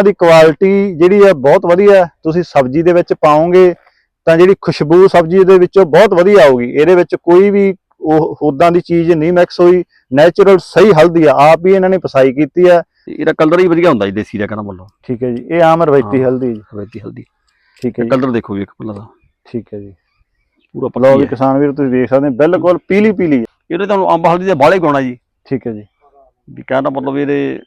ਇਹਨਾਂ ਦੀ ਕੁਆਲਿਟੀ ਜਿਹੜੀ ਹੈ ਬਹੁਤ ਵਧੀਆ। ਤੁਸੀਂ ਸਬਜ਼ੀ ਦੇ ਵਿੱਚ ਪਾਓਗੇ ਤਾਂ ਜਿਹੜੀ ਖੁਸ਼ਬੂ ਸਬਜ਼ੀ ਦੇ ਵਿੱਚੋਂ ਬਹੁਤ ਵਧੀਆ ਆਊਗੀ। ਇਹਦੇ ਵਿੱਚ ਕੋਈ ਵੀ ਉਹ ਉਦਾਂ ਦੀ ਚੀਜ਼ ਨਹੀਂ ਮਿਕਸ ਹੋਈ। ਨੈਚੁਰਲ ਸਹੀ ਹਲਦੀ ਆ ਆਪ ਹੀ ਇਹਨਾਂ ਨੇ ਪਸਾਈ ਕੀਤੀ ਆ ਇਹਦਾ ਕਲਰ ਹੀ ਵਧੀਆ ਹੁੰਦਾ ਜੀ ਦੇਸੀ ਦਾ ਕਹਿੰਦਾ ਮੰਨ ਲਓ ਠੀਕ ਹੈ ਜੀ। ਇਹ ਆਮ ਰਵਾਇਤੀ। ਹਲਦੀ ਜੀ। ਰਵਾਇਤੀ ਹਲਦੀ। ਠੀਕ ਹੈ ਜੀ। ਕਲਰ ਦੇਖੋ ਜੀ ਇੱਕ ਪਹਿਲਾਂ ਦਾ ਠੀਕ ਹੈ ਜੀ। ਪੂਰਾ ਪੱਕੀ ਵੀ ਕਿਸਾਨ ਵੀਰ ਤੁਸੀਂ ਵੇਖ ਸਕਦੇ ਬਿਲਕੁਲ ਪੀਲੀ ਪੀਲੀ ਇਹਦੇ ਤੁਹਾਨੂੰ ਅੰਬ ਹਲਦੀ ਦੇ ਬਾਲੇ ਗਾਉਣਾ ਜੀ। ਠੀਕ ਹੈ ਜੀ। ਵੀ ਕਹਿੰਦਾ ਮਤਲਬ ਇਹਦੇ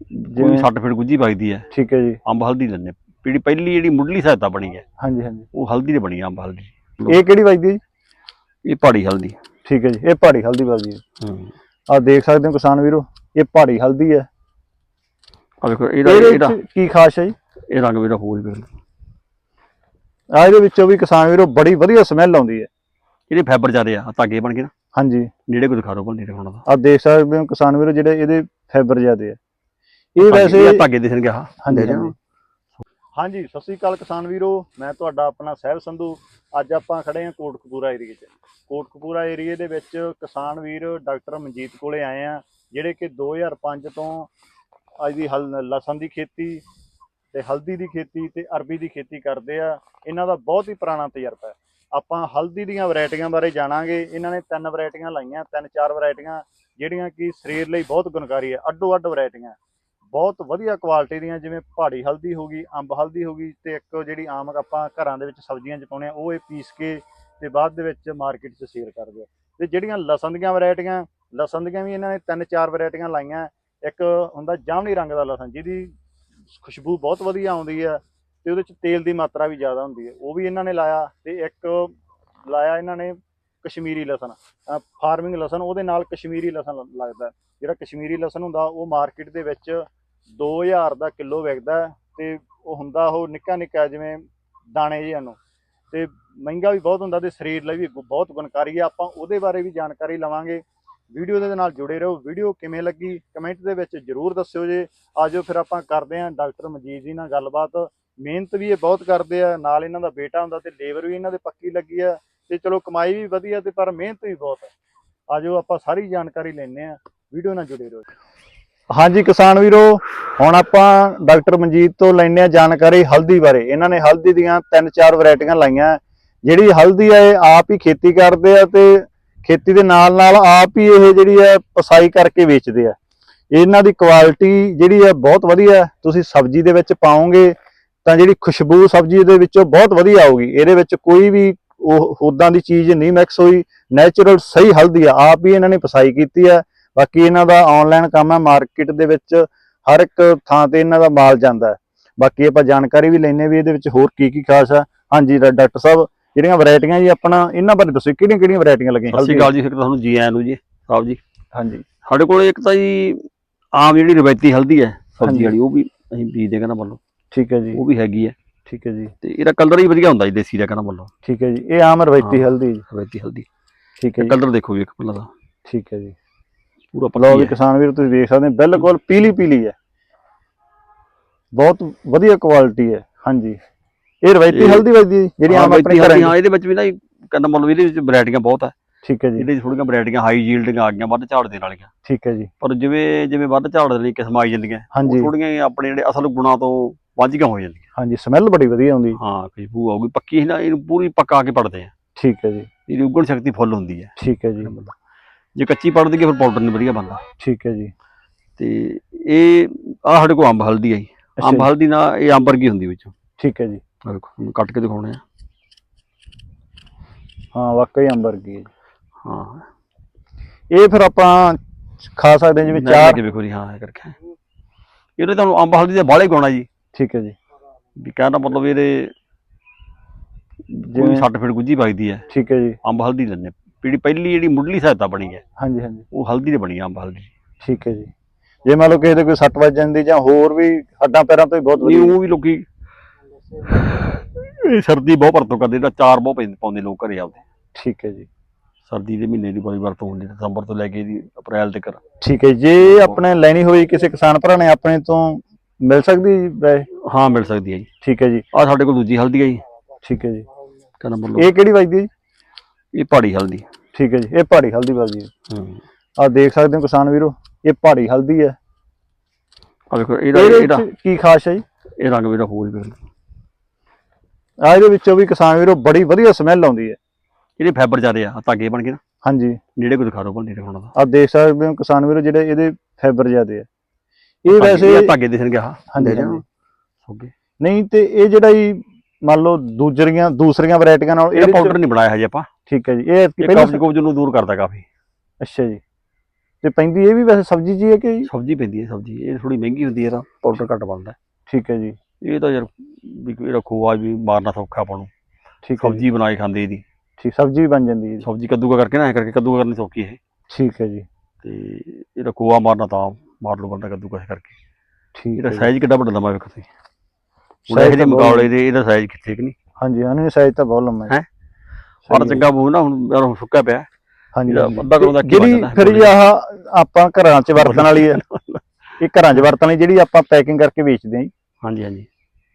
ਕੋਈ ਜਿਵੇਂ 60 ਫੀਟ ਗੁੱਜੀ ਵਗਦੀ ਹੈ। ਠੀਕ ਹੈ ਜੀ। ਅੰਬ ਹਲਦੀ ਲੈਣੇ ਪੀੜੀ ਪਹਿਲੀ ਜਿਹੜੀ ਮੁੱਢਲੀ ਸਹਾਇਤਾ ਬਣੀ ਹੈ ਹਾਂਜੀ ਹਾਂਜੀ। ਉਹ ਹਲਦੀ ਦੀ ਬਣੀ ਅੰਬ ਹਲਦੀ। ਇਹ ਕਿਹੜੀ ਵੱਜਦੀ ਹੈ ਜੀ? ਇਹ ਪਹਾੜੀ ਹਲਦੀ। ਠੀਕ ਹੈ ਜੀ ਇਹ ਪਹਾੜੀ ਹਲਦੀ ਵੱਜਦੀ ਹੈ। ਹੂੰ। ਆ ਦੇਖ ਸਕਦੇ ਹੋ ਕਿਸਾਨ ਵੀਰੋ ਇਹ ਪਹਾੜੀ ਹਲਦੀ ਹੈ। ਆ ਵੇਖੋ ਇਹਦਾ ਇਹਦੇ ਕੀ ਖਾਸ ਹੈ ਜੀ? ਇਹ ਰੰਗ ਵੀਰਾ ਹੋਰ ਵੀ। ਆ ਇਹਦੇ ਵਿੱਚੋਂ ਵੀ ਕਿਸਾਨ ਵੀਰੋ ਬੜੀ ਵਧੀਆ ਸਮੈਲ ਆਉਂਦੀ ਹੈ। ਇਹਦੇ ਫਾਈਬਰ ਜ਼ਿਆਦੇ ਆ ਧਾਗੇ ਬਣ ਗਏ ਨਾ। ਹਾਂਜੀ। ਨੇੜੇ ਕੋਈ ਦਿਖਾ ਦਿਓ ਭਲ ਨੇੜੇ ਖਾਣਾ ਦਾ ਆ ਦੇਖ ਸਕਦੇ ਹੋ ਕਿਸਾਨ ਵੀਰੋ ਜਿਹੜੇ ਇਹਦੇ ਫਾਈਬਰ ਜ਼ਿਆਦੇ ਆ। ਇਹ ਵੈਸੇ ਧਾਗੇ ਦਿਸਣਗੇ ਆਹ ਹਾਂਜੀ ਹਾਂਜੀ। ਹਾਂਜੀ ਸਤਿ ਸ੍ਰੀ ਅਕਾਲ ਕਿਸਾਨ ਵੀਰੋ। ਮੈਂ ਤੁਹਾਡਾ ਆਪਣਾ ਸਹਿਬ ਸੰਧੂ। ਅੱਜ ਆਪਾਂ ਖੜੇ ਹਾਂ ਕੋਟਕਪੂਰਾ ਏਰੀਏ 'ਚ। ਕੋਟਕਪੂਰਾ ਏਰੀਏ ਦੇ ਵਿੱਚ ਕਿਸਾਨ ਵੀਰ ਡਾਕਟਰ ਮਨਜੀਤ ਕੋਲੇ ਆਏ ਆ ਜਿਹੜੇ ਕਿ 2005 ਤੋਂ ਅੱਜ ਦੀ ਲਸਣ ਦੀ ਖੇਤੀ ਤੇ ਹਲਦੀ ਦੀ ਖੇਤੀ ਤੇ ਅਰਬੀ ਦੀ ਖੇਤੀ ਕਰਦੇ ਆ। ਇਹਨਾਂ ਦਾ ਬਹੁਤ ਹੀ ਪੁਰਾਣਾ ਤਜਰਬਾ ਹੈ। ਆਪਾਂ ਹਲਦੀ ਦੀਆਂ ਵੈਰਾਈਟੀਆਂ ਬਾਰੇ ਜਾਣਾਂਗੇ। ਇਹਨਾਂ ਨੇ ਤਿੰਨ ਵੈਰਾਈਟੀਆਂ ਲਾਈਆਂ ਤਿੰਨ ਚਾਰ ਵੈਰਾਈਟੀਆਂ ਜਿਹੜੀਆਂ ਕਿ ਸਰੀਰ ਲਈ ਬਹੁਤ ਗੁਣਕਾਰੀ ਹੈ। ਅੱਡੋ ਅੱਡ ਵੈਰਾਈਟੀਆਂ। ਬਹੁਤ ਵਧੀਆ ਕੁਆਲਿਟੀ ਦੀਆਂ, ਜਿਵੇਂ ਪਹਾੜੀ ਹਲਦੀ ਹੋ ਗਈ, ਅੰਬ ਹਲਦੀ ਹੋ ਗਈ ਤੇ ਇੱਕ ਜਿਹੜੀ ਆਮ ਆਪਾਂ ਘਰਾਂ ਦੇ ਵਿੱਚ ਸਬਜ਼ੀਆਂ 'ਚ ਪਾਉਂਦੇ ਆ ਉਹ ਇਹ ਪੀਸ ਕੇ ਤੇ ਬਾਅਦ ਦੇ ਵਿੱਚ ਮਾਰਕੀਟ 'ਚ ਸੇਲ ਕਰਦੇ ਆ। ਤੇ ਜਿਹੜੀਆਂ ਲਸਣ ਦੀਆਂ ਵੈਰਾਈਟੀਆਂ ਲਸਣ ਦੀਆਂ ਵੀ ਇਹਨਾਂ ਨੇ ਤਿੰਨ ਚਾਰ ਵੈਰਾਈਟੀਆਂ ਲਾਈਆਂ, ਇੱਕ ਹੁੰਦਾ ਜਾਮਣੀ ਰੰਗ ਦਾ ਲਸਣ, ਜਿਹਦੀ ਖੁਸ਼ਬੂ ਬਹੁਤ ਵਧੀਆ ਆਉਂਦੀ ਹੈ ਤੇ ਉਹਦੇ 'ਚ ਤੇਲ ਦੀ ਮਾਤਰਾ ਵੀ ਜ਼ਿਆਦਾ ਹੁੰਦੀ ਹੈ ਉਹ ਵੀ ਇਹਨਾਂ ਨੇ ਲਾਇਆ ਤੇ ਇੱਕ ਲਾਇਆ ਇਹਨਾਂ ਨੇ ਕਸ਼ਮੀਰੀ ਲਸਣ ਫਾਰਮਿੰਗ ਲਸਣ, ਉਹਦੇ ਨਾਲ ਕਸ਼ਮੀਰੀ ਲਸਣ ਲੱਗਦਾ। ਜਿਹੜਾ ਕਸ਼ਮੀਰੀ ਲਸਣ ਹੁੰਦਾ, ਉਹ ਮਾਰਕੀਟ ਦੇ ਵਿੱਚ 2000 ਦਾ ਕਿਲੋ ਵਿਕਦਾ ਹੈ ਤੇ ਉਹ ਹੁੰਦਾ ਉਹ ਨਿੱਕਾ ਨਿੱਕਾ ਜਿਵੇਂ ਦਾਣੇ ਜਿਹਾ ਨੂੰ। ਤੇ ਮਹਿੰਗਾ ਵੀ ਬਹੁਤ ਹੁੰਦਾ ਤੇ ਸਰੀਰ ਲਈ ਵੀ ਗੁ- ਬਹੁਤ ਗੁਣਕਾਰੀ ਹੈ ਆਪਾਂ ਉਹਦੇ ਬਾਰੇ ਵੀ ਜਾਣਕਾਰੀ ਲਵਾਂਗੇ। ਵੀਡੀਓ ਦੇ ਨਾਲ ਜੁੜੇ ਰਹੋ। ਵੀਡੀਓ ਕਿਵੇਂ ਲੱਗੀ ਕਮੈਂਟ ਦੇ ਵਿੱਚ ਜਰੂਰ ਦੱਸਿਓ ਜੇ। ਆਜੋ ਫਿਰ ਆਪਾਂ ਕਰਦੇ ਹਾਂ ਡਾਕਟਰ ਮਜੀਦ ਜੀ ਨਾਲ ਗੱਲਬਾਤ। ਮਿਹਨਤ ਵੀ ਇਹ ਬਹੁਤ ਕਰਦੇ ਆ। ਨਾਲ ਇਹਨਾਂ ਦਾ ਬੇਟਾ ਹੁੰਦਾ ਤੇ ਲੇਬਰ ਵੀ ਇਹਨਾਂ ਦੇ ਪੱਕੀ ਲੱਗੀ ਆ। ਤੇ ਚਲੋ ਕਮਾਈ ਵੀ ਵਧੀਆ ਤੇ ਪਰ ਮਿਹਨਤ ਵੀ ਬਹੁਤ ਹੈ ਆਜੋ ਆਪਾਂ ਸਾਰੀ ਜਾਣਕਾਰੀ ਲੈਣੇ ਆ ਵੀਡੀਓ ਨਾਲ ਜੁੜੇ ਰਹੋ। ਹਾਂਜੀ ਕਿਸਾਨ ਵੀਰੋ, ਹੁਣ ਆਪਾਂ ਡਾਕਟਰ ਮਨਜੀਤ ਤੋਂ ਲੈਣੇ ਆ ਜਾਣਕਾਰੀ ਹਲਦੀ ਬਾਰੇ। ਇਹਨਾਂ ਨੇ ਹਲਦੀ ਦੀਆਂ ਤਿੰਨ ਚਾਰ ਵੈਰਾਈਟੀਆਂ ਲਾਈਆਂ। ਜਿਹੜੀ ਹਲਦੀ ਆ, ਇਹ ਆਪ ਹੀ ਖੇਤੀ ਕਰਦੇ ਆ ਤੇ ਖੇਤੀ ਦੇ ਨਾਲ ਨਾਲ ਆਪ ਹੀ ਇਹ ਜਿਹੜੀ ਹੈ ਪਸਾਈ ਕਰਕੇ ਵੇਚਦੇ ਆ। ਇਹਨਾਂ ਦੀ ਕੁਆਲਿਟੀ ਜਿਹੜੀ ਹੈ ਬਹੁਤ ਵਧੀਆ। ਤੁਸੀਂ ਸਬਜ਼ੀ ਦੇ ਵਿੱਚ ਪਾਓਗੇ ਤਾਂ ਜਿਹੜੀ ਖੁਸ਼ਬੂ ਸਬਜ਼ੀ ਦੇ ਵਿੱਚੋਂ ਬਹੁਤ ਵਧੀਆ ਆਊਗੀ। ਇਹਦੇ ਵਿੱਚ ਕੋਈ ਵੀ ਉਹ ਉਦਾਂ ਦੀ ਚੀਜ਼ ਨਹੀਂ ਮਿਕਸ ਹੋਈ। ਨੈਚੁਰਲ ਸਹੀ ਹਲਦੀ ਆ। ਆਪ ਹੀ ਇਹਨਾਂ ਨੇ ਪਸਾਈ ਕੀਤੀ ਆ। ਬਾਕੀ ਇਹਨਾਂ ਦਾ ਆਨਲਾਈਨ ਕੰਮ ਹੈ ਮਾਰਕੀਟ ਦੇ ਵਿੱਚ ਹਰ ਇੱਕ ਥਾਂ ਤੇ ਇਹਨਾਂ ਦਾ ਮਾਲ ਜਾਂਦਾ ਹੈ। ਬਾਕੀ ਆਪਾਂ ਜਾਣਕਾਰੀ ਵੀ ਲੈਣੇ ਵੀ ਇਹਦੇ ਵਿੱਚ ਹੋਰ ਕੀ ਕੀ ਖਾਸ ਆ ਹਾਂਜੀ ਡਾਕਟਰ ਸਾਹਿਬ ਜਿਹੜੀਆਂ ਵੈਰਾਈਟੀਆਂ ਜੀ ਆਪਣਾ ਇਹਨਾਂ ਬਾਰੇ ਦੱਸੋ ਕਿਹੜੀਆਂ ਕਿਹੜੀਆਂ ਵੈਰਾਈਟੀਆਂ ਲੱਗੀਆਂ? ਸਤਿ ਸ਼੍ਰੀ ਅਕਾਲ ਜੀ ਫਿਰ ਤੁਹਾਨੂੰ ਜੀ ਆਇਆਂ ਨੂੰ ਜੀ ਸਾਹਿਬ ਜੀ। ਹਾਂਜੀ। ਸਾਡੇ ਕੋਲ ਇੱਕ ਤਾਂ ਜੀ ਆਮ ਜਿਹੜੀ ਰਵਾਇਤੀ ਹਲਦੀ ਹੈ। ਸਬਜ਼ੀ ਵਾਲੀ ਉਹ ਵੀ ਅਸੀਂ ਬੀਜਦੇ ਕਹਿੰਦਾ ਮੰਨ ਲਓ। ਠੀਕ ਹੈ ਜੀ। ਉਹ ਵੀ ਹੈਗੀ ਹੈ। ਠੀਕ ਹੈ ਜੀ। ਤੇ ਇਹਦਾ ਕਲਰ ਹੀ ਵਧੀਆ ਹੁੰਦਾ ਜੀ ਦੇਸੀ ਦਾ ਕਹਿੰਦਾ ਮੰਨ ਲਓ। ਠੀਕ ਹੈ ਜੀ। ਇਹ ਆਮ ਰਵਾਇਤੀ ਹਾਂ। ਹਲਦੀ ਜੀ। ਰਵਾਇਤੀ ਹਲਦੀ। ਠੀਕ ਹੈ ਜੀ। ਕਲਰ ਦੇਖੋ ਜੀ ਇੱਕ ਪਹਿਲਾਂ ਦਾ ਠੀਕ ਹੈ ਜੀ। ਪੂਰਾ ਲਓ ਵੀ ਪੱਕੀ ਹੈ। ਕਿਸਾਨ ਵੀਰ ਤੁਸੀਂ ਵੇਖ ਸਕਦੇ ਹੋ ਬਿਲਕੁਲ ਪੀਲੀ ਪੀਲੀ ਹੈ। ਬਹੁਤ ਵਧੀਆ ਕੁਆਲਿਟੀ ਹੈ ਹਾਂਜੀ। ਇਹ ਰਵਾਇਤੀ ਇਹ- ਹਲਦੀ ਵੱਜਦੀ ਜਿਹੜੀ ਹਾਂ, ਆਮ ਆਪਣੇ ਰਵਾਇਤੀ ਘਰਾਂ ਹਲਦੀ, ਦੀ ਹਾਂ ਇਹਦੇ ਵਿੱਚ ਵੀ ਨਾ ਕਹਿੰਦਾ ਮੰਨ ਲਓ ਇਹਦੇ ਵਿੱਚ ਵੈਰਾਈਟੀਆਂ ਬਹੁਤ ਹੈ ਠੀਕ ਹੈ ਜੀ। ਇਹਦੇ ਥੋੜੀਆਂ ਵੈਰਾਈਟੀਆਂ ਹਾਈ ਯੀਲਡਿੰਗ ਆ ਗਈਆਂ ਵੱਧ ਝਾੜ ਦੇਣ ਵਾਲੀਆਂ। ਠੀਕ ਹੈ ਜੀ। ਪਰ ਜਿਵੇਂ ਜਿਵੇਂ ਵੱਧ ਝਾੜ ਦੇਣ ਲਈ ਕਿਸਮ ਆਈ ਜਾਂਦੀਆਂ ਹਾਂਜੀ। ਥੋੜੀਆਂ ਆਪਣੇ ਜਿਹੜੇ ਅਸਲ ਗੁਣਾਂ ਤੋਂ ਵਾਂਝੀਆਂ ਹੋ ਜਾਂਦੀਆਂ। ਹਾਂਜੀ ਸਮੈਲ ਬੜੀ ਵਧੀਆ ਆਉਂਦੀ। ਹਾਂ ਖੁਸ਼ਬੂ ਆਊਗੀ ਪੱਕੀ ਇਹ ਨਾ ਇਹਨੂੰ ਪੂਰੀ ਪੱਕਾ ਕੇ ਪੜਦੇ ਆ। ਠੀਕ ਹੈ ਜੀ। ਇਹਦੀ ਉਗਣ ਸ਼ਕਤੀ ਫੁੱਲ ਹੁੰਦੀ ਹੈ। ਠੀਕ ਹੈ ਜੀ। ਜੇ ਕੱਚੀ ਪੜਦੀ ਫਿਰ ਪਾਊਡਰ ਨਹੀਂ ਵਧੀਆ ਬਣਦਾ। ਠੀਕ ਹੈ ਜੀ। ਤੇ ਇਹ ਆ ਸਾਡੇ ਕੋਲ ਅੰਬ ਹਲਦੀ ਆਈ ਅੰਬ ਹਲਦੀ ਨਾਲ ਇਹ ਅੰਬ ਵਰਗੀ ਹੁੰਦੀ ਵਿੱਚੋਂ। ਠੀਕ ਹੈ ਜੀ। ਦੇਖੋ ਕੱਟ ਕੇ ਦਿਖਾਉਣੇ ਆ। ਹਾਂ ਵਾਕਈ ਅੰਬਰ ਕੀ ਹੈ ਹਾਂ। ਇਹ ਫਿਰ ਆਪਾਂ ਖਾ ਸਕਦੇ ਜਿਵੇਂ ਚਾਰ ਕੇ ਵੇਖੋ ਜੀ ਹਾਂ ਇਹ ਕਰਕੇ। ਇਹਦੇ ਤੁਹਾਨੂੰ ਅੰਬ ਹਲਦੀ ਦੇ ਬਾਲੇ ਗਾਉਣਾ ਜੀ। ਠੀਕ ਹੈ ਜੀ। ਵੀ ਕਹਿਣ ਦਾ ਮਤਲਬ ਇਹਦੇ ਜਿਵੇਂ 60 ਫੀਟ ਗੁੱਜੀ ਵਗਦੀ ਹੈ। ਠੀਕ ਹੈ ਜੀ। ਅੰਬ ਹਲਦੀ ਲੈਣੇ ਪੀੜੀ ਪਹਿਲੀ ਜਿਹੜੀ ਮੁੱਢਲੀ ਸਹਾਇਤਾ ਬਣੀ ਹੈ ਹਾਂਜੀ ਹਾਂਜੀ। ਉਹ ਹਲਦੀ ਦੀ ਬਣੀ ਹੈ ਅੰਬ ਹਲਦੀ। ਠੀਕ ਹੈ ਜੀ। ਜੇ ਮੰਨ ਲਓ ਕਿਸੇ ਦੇ ਕੋਈ ਸੱਟ ਵੱਜ ਜਾਂਦੀ ਜਾਂ ਹੋਰ ਵੀ ਹੱਡਾਂ ਪੈਰਾਂ ਤੋਂ ਹੀ ਬਹੁਤ ਨਹੀਂ ਵਧੀਆ। ਉਹ ਵੀ ਲੋਕੀ ਇਹ ਸਰਦੀ ਬਹੁਤ ਵਰਤੋਂ ਕਰਦੇ ਇਹਦਾ ਚਾਰ ਬਹੁਤ ਪੈਂਦੇ- ਪਾਉਂਦੇ ਲੋਕ ਘਰੇ ਆਪਦੇ। ਠੀਕ ਹੈ ਜੀ। ਸਰਦੀ ਦੇ ਮਹੀਨੇ ਦੀ ਬੜੀ ਵਰਤੋਂ ਹੁੰਦੀ ਹੈ, ਦਸੰਬਰ ਤੋਂ ਲੈ ਕੇ ਦੀ ਅਪ੍ਰੈਲ ਤੱਕ। ਠੀਕ ਹੈ ਜੇ। ਆਪਣੇ ਲੈਣੀ ਹੋਈ ਕਿਸੇ ਕਿਸਾਨ ਭਰਾ ਨੇ ਆਪਣੇ ਤੋਂ ਮਿਲ ਸਕਦੀ ਜੀ ਵੈਸੇ? ਹਾਂ ਮਿਲ ਸਕਦੀ ਹੈ ਜੀ। ਠੀਕ ਹੈ ਜੀ। ਆ ਸਾਡੇ ਕੋਲ ਦੂਜੀ ਹਲਦੀ ਹੈ ਜੀ। ਠੀਕ ਹੈ ਜੀ। ਕਹਿੰਦਾ ਮਤਲਬ ਇਹ ਕਿਹੜੀ ਵੱਜਦੀ ਹੈ ਜੀ? ਇਹ ਪਹਾੜੀ ਹਲਦੀ ਠੀਕ ਹੈ ਜੀ ਇਹ ਪਹਾੜੀ ਹਲਦੀ ਵੱਜਦੀ ਹੈ। ਆ ਦੇਖ ਸਕਦੇ ਹੋ ਕਿਸਾਨ ਵੀਰੋ ਇਹ ਪਹਾੜੀ ਹਲਦੀ ਹੈ। ਆ ਦੇਖੋ ਇਹਦਾ ਇਹਦੇ ਕੀ ਖਾਸ ਹੈ ਜੀ? ਇਹ ਰੰਗ ਮੇਰਾ ਹੋਰ ਵੀ ਆ ਇਹਦੇ ਵਿੱਚੋਂ ਵੀ ਕਿਸਾਨ ਵੀਰੋ ਬੜੀ ਵਧੀਆ ਸਮੈਲ ਆਉਂਦੀ ਹੈ। ਇਹਦੇ ਫਾਈਬਰ ਜ਼ਿਆਦੇ ਆ ਧਾਗੇ ਬਣ ਗਏ ਨਾ। ਹਾਂਜੀ। ਨੇੜੇ ਕੋਈ ਦਿਖਾ ਦੋ ਭਲ ਨੇੜੇ ਹੋਣਾ ਦਾ। ਆਪ ਦੇਖ ਸਕਦੇ ਹੋ ਕਿਸਾਨ ਵੀਰੋ ਜਿਹੜੇ ਇਹਦੇ ਫਾਈਬਰ ਜ਼ਿਆਦੇ ਆ। ਇਹ ਵੈਸੇ ਧਾਗੇ ਦਿਸਣਗੇ ਆਹ। ਹਾਂਜੀ। ਸੋਗੇ। ਨਹੀਂ ਤੇ ਇਹ ਜਿਹੜਾ ਹੀ ਮੰਨ ਲਓ ਦੂਜਰੀਆਂ ਦੂਸਰੀਆਂ ਵੈਰਾਈਟੀਆਂ ਨਾਲ ਇਹਦਾ ਪਾਊਡਰ ਨਹੀਂ ਬਣਾਇਆ ਹਜੇ ਆਪਾਂ। ਠੀਕ ਹੈ ਜੀ ਇਹ ਇਹ ਪਹਿਲਾਂ ਕਬਜ਼ ਕੁਬਜ਼ ਨੂੰ ਦੂਰ ਕਰਦਾ ਕਾਫੀ। ਅੱਛਾ ਜੀ। ਤੇ ਪੈਂਦੀ ਇਹ ਵੀ ਵੈਸੇ ਸਬਜ਼ੀ ਜੀ ਹੈ ਕਿ ਜੀ? ਸਬਜ਼ੀ ਪੈਂਦੀ ਹੈ ਸਬਜ਼ੀ। ਇਹ ਥੋੜੀ ਮਹਿੰਗੀ ਹੁੰਦੀ ਹੈ ਤਾਂ ਪਾਊਡਰ ਘੱਟ ਬਣਦਾ। ਠੀਕ ਹੈ ਜੀ। ਇਹ ਤਾਂ ਯਾਰ ਵੀ ਕੋਈ ਰੱਖੋ ਆ ਵੀ ਮਾਰਨਾ ਸੌਖਾ ਆਪਾਂ ਨੂੰ। ਠੀਕ ਹੈ ਜੀ। ਸਬਜ਼ੀ ਬਣਾ ਕੇ ਖਾਂਦੇ ਇਹਦੀ। ਠੀਕ ਸਬਜ਼ੀ ਵੀ ਬਣ ਜਾਂਦੀ ਹੈ ਜੀ। ਸਬਜ਼ੀ ਕੱਦੂਗਾ ਕਰਕੇ ਨਾ ਐ ਕਰਕੇ ਕੱਦੂਗਾ ਕਰਨੀ ਸੌਖੀ ਇਹ ਠੀਕ ਹੈ ਜੀ। ਤੇ ਇਹਦਾ ਕੋਆ ਮਾਰਨਾ ਤਾਂ ਮਾਰ ਲਓ ਬੰਦਾ ਕੱਦੂਗਾ ਕਰਕੇ। ਠੀਕ ਇਹਦਾ ਹੈ। ਸਾਈਜ਼ ਕਿੱਡਾ ਵੱਡਾ ਲੰਮਾ ਵੇਖੋ ਤੁਸੀਂ। ਹੁਣ Size ਇਹਦੇ ਤਾਂ ਬਹੁਤ- ਮੁਕਾਬਲੇ ਦੇ ਇਹਦਾ ਸਾਈਜ਼ ਕਿੱਥੇ ਕਿ ਨਹੀਂ? ਹਾਂਜੀ ਹਾਂ ਨਹੀਂ ਸਾਈਜ਼ ਤਾਂ ਬਹੁਤ ਲੰਮਾ ਹੈ ਹੈਂ? ਪਰ ਚੰਗਾ ਬੂ ਨਾ ਹੁਣ ਯਾਰ ਹੁਣ ਸੁੱਕਾ ਪਿਆ। ਹਾਂਜੀ। ਅੱਧਾ ਕਿਲੋ ਦਾ ਜਿਹੜੀ ਫਿਰ ਜੀ ਆਹ ਆਪਾਂ ਘਰਾਂ 'ਚ ਵਰਤਣ ਵਾਲੀ ਹੈ ਇਹ ਘਰਾਂ 'ਚ ਵਰਤਣ ਲਈ ਜਿਹੜੀ ਆਪਾਂ ਪੈਕਿੰਗ ਕਰਕੇ ਵੇਚਦੇ ਹਾਂ ਹਾਂਜੀ ਹਾਂਜੀ।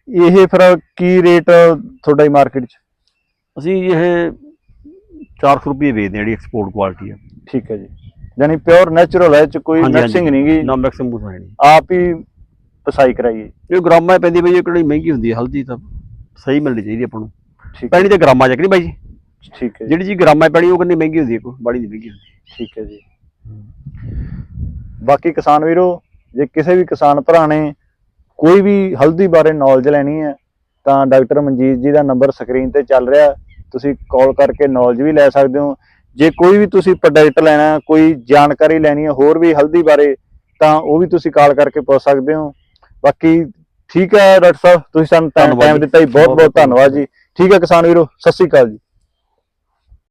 ਇਹ ਫਿਰ ਕੀ ਰੇਟ ਤੁਹਾਡਾ ਹੀ ਮਾਰਕੀਟ 'ਚ? ਅਸੀਂ ਇਹ 400 ਰੁਪਏ ਵੇਚਦੇ ਹਾਂ ਜਿਹੜੀ ਐਕਸਪੋਰਟ ਕੁਆਲਿਟੀ ਹੈ ਠੀਕ ਹੈ ਜੀ। ਯਾਨੀ ਪਿਓਰ ਨੈਚੁਰਲ ਹੈ 'ਚ ਕੋਈ। ਮਿਕਸਿੰਗ ਨਹੀਂ ਗੀ। ਨਾ ਮੈਕਸਿਮਮ ਹੈ ਨਹੀਂ ਆਪ ਹੀ ਪਸਾਈ ਕਰਾਈਏ। ਇਹ ਗ੍ਰਾਮਾਂ ਪੈਂਦੀ ਬਈ ਇਹ ਕਿਹੜੀ ਮਹਿੰਗੀ ਹੁੰਦੀ ਹੈ ਹਲਦੀ ਤਾਂ ਸਹੀ ਮਿਲਣੀ ਚਾਹੀਦੀ ਆਪਾਂ ਨੂੰ। ਪੈਣੀ ਤੇ ਗ੍ਰਾਮਾਂ 'ਚ ਹੈ ਕਿ ਨਹੀਂ ਬਾਈ ਜੀ? ਠੀਕ ਹੈ ਜੀ। ਜਿਹੜੀ ਜੀ ਗ੍ਰਾਮਾਂ 'ਚ ਪੈਣੀ ਉਹ ਕਿੰਨੀ ਮਹਿੰਗੀ ਹੁੰਦੀ ਹੈ ਕੋਈ ਬੜੀ ਨਹੀਂ ਮਹਿੰਗੀ ਹੁੰਦੀ। ਠੀਕ ਹੈ ਜੀ। ਬਾਕੀ ਕਿਸਾਨ ਵੀਰੋ ਜੇ ਕਿਸੇ ਵੀ ਕਿਸਾਨ ਭਰਾ ਨੇ ਕੋਈ ਵੀ ਹਲਦੀ ਬਾਰੇ ਨੌਲੇਜ ਲੈਣੀ ਹੈ ਤਾਂ ਡਾਕਟਰ ਮਨਜੀਤ ਜੀ ਦਾ ਨੰਬਰ ਸਕਰੀਨ ਤੇ ਚੱਲ ਰਿਹਾ ਤੁਸੀਂ ਕਾਲ ਕਰਕੇ ਨੌਲੇਜ ਵੀ ਲੈ ਸਕਦੇ ਹੋ। ਜੇ ਕੋਈ ਵੀ ਤੁਸੀਂ ਪ੍ਰੋਡਕਟ ਲੈਣਾ ਕੋਈ ਜਾਣਕਾਰੀ ਲੈਣੀ ਹੈ ਹੋਰ ਵੀ ਹਲਦੀ ਬਾਰੇ ਤਾਂ ਉਹ ਵੀ ਤੁਸੀਂ ਕਾਲ ਕਰਕੇ ਪੁੱਛ ਸਕਦੇ ਹੋ। ਬਾਕੀ ਠੀਕ ਹੈ ਡਾਕਟਰ ਸਾਹਿਬ ਤੁਸੀਂ ਸਾਨੂੰ ਧੰਨਵਾਦ ਟਾਈਮ ਜੀ। ਦਿੱਤਾ ਜੀ ਬਹੁਤ ਬਹੁਤ ਧੰਨਵਾਦ ਜੀ। ਠੀਕ ਹੈ ਕਿਸਾਨ ਵੀਰੋ ਸਤਿ ਸ਼੍ਰੀ ਅਕਾਲ ਜੀ।